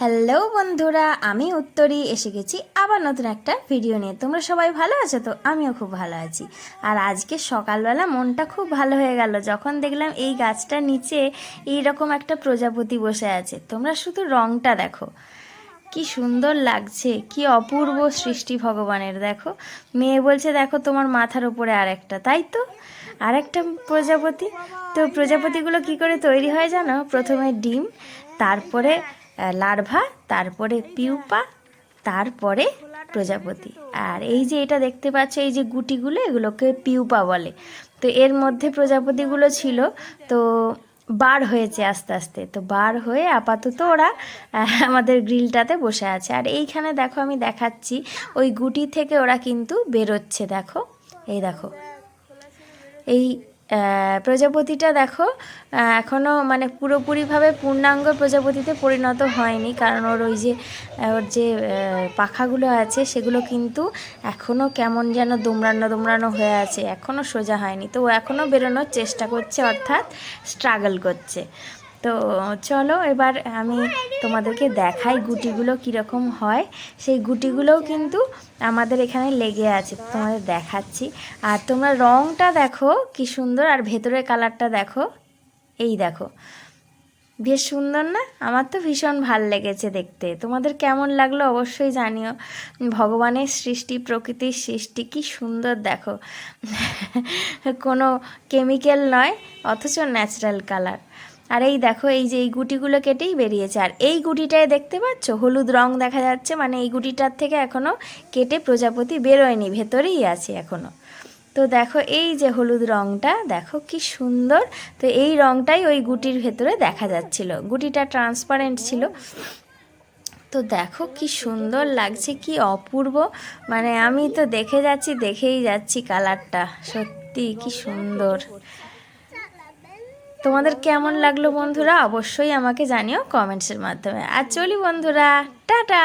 Hello বন্ধুরা, আমি উত্তরী। এসে গেছি আবার নতুন একটা ভিডিও নিয়ে। তোমরা সবাই ভালো আছো তো? আমিও খুব ভালো আছি। আর আজকে সকালবেলা মনটা খুব ভালো হয়ে গেল। যখন দেখলাম এই গাছটার নিচে এই রকম একটা প্রজাপতি বসে আছে। তোমরা শুধু রংটা দেখো। কি সুন্দর লাগছে, কি অপূর্ব সৃষ্টি ভগবানের, দেখো। মেয়ে বলছে, দেখো, তোমার মাথার ওপরে আরেকটা। তাই তো? আরেকটা প্রজাপতি। তো প্রজাপতিগুলো কি করে তৈরি হয় জানো? প্রথমে ডিম, তারপরে লার্ভা, তারপরে পিউপা, তারপরে প্রজাপতি। আর এই যে এটা দেখতে পাচ্ছ, এই যে গুটিগুলো, এগুলোকে পিউপা বলে। তো এর মধ্যে প্রজাপতিগুলো ছিল, তো বার হয়েছে আস্তে আস্তে। তো বার হয়ে আপাতত ওরা আমাদের গ্রিলটাতে বসে আছে। আর এইখানে দেখো, আমি দেখাচ্ছি, ওই গুটি থেকে ওরা কিন্তু বেরোচ্ছে, দেখো। এই দেখো এই প্রজাপতিটা দেখো এখনও মানে পুরোপুরিভাবে পূর্ণাঙ্গ প্রজাপতিতে পরিণত হয়নি। কারণ ওর ওই যে ওর যে পাখাগুলো আছে, সেগুলো কিন্তু এখনও কেমন যেন দুমড়ানো দুমড়ানো হয়ে আছে। এখনও সোজা হয়নি। তো ও এখনও বেরোনোর চেষ্টা করছে, অর্থাৎ স্ট্রাগল করছে। তো চলো এবার আমি তোমাদেরকে দেখাই গুটিগুলো কীরকম হয়। সেই গুটিগুলোও কিন্তু আমাদের এখানে লেগে আছে, তোমাদের দেখাচ্ছি। আর তোমরা রংটা দেখো কি সুন্দর, আর ভেতরের কালারটা দেখো। এই দেখো, বেশ সুন্দর না? আমার তো ভীষণ ভালো লেগেছে দেখতে। তোমাদের কেমন লাগল অবশ্যই জানিও। ভগবানের সৃষ্টি, প্রকৃতির সৃষ্টি, কি সুন্দর দেখো। কোনো কেমিক্যাল নয়, অথচ ন্যাচারাল কালার আর এই দেখো, এই যে এই গুটিগুলো কেটেই বেরিয়েছে। আর এই গুটিটায় দেখতে পাচ্ছ? হলুদ রং দেখা যাচ্ছে মানে এই গুটিটার থেকে এখনও কেটে প্রজাপতি বেরোয়নি, ভেতরেই আছে এখনও তো দেখো, এই যে হলুদ রংটা, দেখো কি সুন্দর। তো এই রংটাই ওই গুটির ভেতরে দেখা যাচ্ছিল। গুটিটা ট্রান্সপারেন্ট ছিল। তো দেখো কি সুন্দর লাগছে, কি অপূর্ব। মানে আমি তো দেখে যাচ্ছি, দেখেই যাচ্ছি কালারটা সত্যি কি সুন্দর। তোমাদের কেমন লাগল বন্ধুরা? অবশ্যই আমাকে জানিও কমেন্টসের মাধ্যমে। আর চলি বন্ধুরা টাটা!